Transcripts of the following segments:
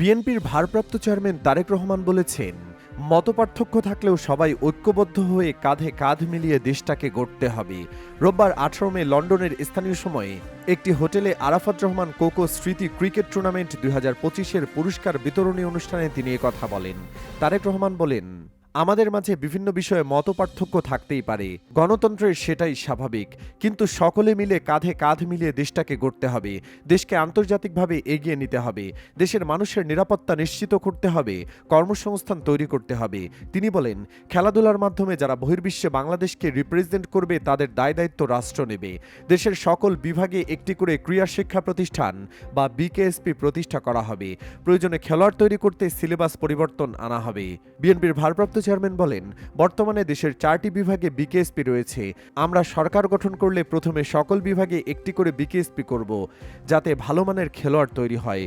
বিএনপির ভারপ্রাপ্ত চেয়ারম্যান তারেক রহমান বলেছেন, মতপার্থক্য থাকলেও সবাই ঐক্যবদ্ধ হয়ে কাঁধে কাঁধ মিলিয়ে দেশটাকে গড়তে হবে। রোববার আঠারো মে লন্ডনের স্থানীয় সময়ে একটি হোটেলে আরাফাত রহমান কোকো স্মৃতি ক্রিকেট টুর্নামেন্ট দুই হাজার পঁচিশের পুরস্কার বিতরণী অনুষ্ঠানে তিনি কথা বলেন। তারেক রহমান বলেন আমাদের মাঝে বিভিন্ন বিষয়ে মতপার্থক্য থাকতেই পারে। গণতন্ত্রের সেটাই স্বাভাবিক। কিন্তু সকলে মিলে কাঁধে কাঁধ মিলিয়ে দেশটাকে গড়তে হবে। দেশকে আন্তর্জাতিকভাবে এগিয়ে নিতে হবে। দেশের মানুষের নিরাপত্তা নিশ্চিত করতে হবে। কর্মসংস্থান তৈরি করতে হবে। তিনি বলেন, খেলাধুলার মাধ্যমে যারা বহির্বিশ্বে বাংলাদেশকে রিপ্রেজেন্ট করবে, তাদের দায় দায়িত্ব রাষ্ট্র নেবে। দেশের সকল বিভাগে একটি করে ক্রীড়া শিক্ষা প্রতিষ্ঠান বা বিকেএসপি প্রতিষ্ঠা করা হবে। প্রয়োজনে খেলোয়াড় তৈরি করতে সিলেবাস পরিবর্তন আনা হবে। বিএনপির ভারপ্রাপ্ত চেয়ারম্যান বলেন, বর্তমানে দেশের চারটি বিভাগে বিকেএসপি রয়েছে। আমরা সরকার গঠন করলে প্রথমে সকল বিভাগে একটি করে বিকেএসপি করব, যাতে ভালো মানের খেলোয়াড় তৈরি হয়।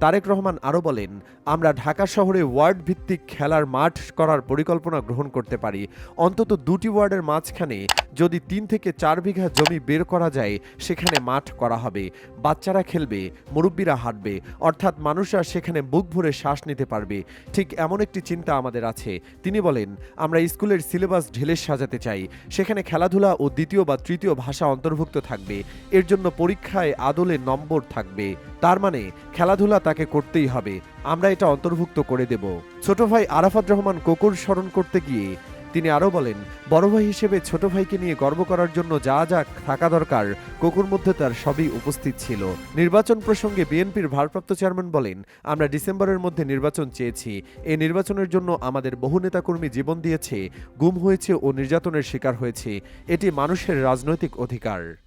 তারেক রহমান আরও বলেন, আমরা ঢাকা শহরে ওয়ার্ড ভিত্তিক খেলার মাঠ করার পরিকল্পনা গ্রহণ করতে পারি। অন্তত দুটি ওয়ার্ডের মাঝখানে যদি তিন থেকে চার বিঘা জমি বের করা যায়, সেখানে মাঠ করা হবে। বাচ্চারা খেলবে, মুরব্বীরা হাঁটবে, অর্থাৎ মানুষরা সেখানে বুক ভরে শ্বাস নিতে পারবে। ঠিক এমন একটি চিন্তা আমাদের আছে। তিনি বলেন, আমরা স্কুলের সিলেবাস ঢেলে সাজাতে চাই। সেখানে খেলাধুলা ও দ্বিতীয় বা তৃতীয় ভাষা অন্তর্ভুক্ত থাকবে। এর জন্য পরীক্ষায় আদলে নম্বর থাকবে। তার মানে খেলাধুলা তাকে করতেই হবে। আমরা এটা অন্তর্ভুক্ত করে দেব। ছোট ভাই আরাফাত রহমান কোকুর স্মরণ করতে গিয়ে তিনি আরও বলেন, বড় ভাই হিসেবে ছোট ভাইকে নিয়ে গর্ব করার জন্য যা যা থাকা দরকার, কোকুর মধ্যে তার সবই উপস্থিত ছিল। নির্বাচন প্রসঙ্গে বিএনপির ভারপ্রাপ্ত চেয়ারম্যান বলেন, আমরা ডিসেম্বরের মধ্যে নির্বাচন চেয়েছি। এই নির্বাচনের জন্য আমাদের বহু নেতাকর্মী জীবন দিয়েছে, গুম হয়েছে ও নির্যাতনের শিকার হয়েছে। এটি মানুষের রাজনৈতিক অধিকার।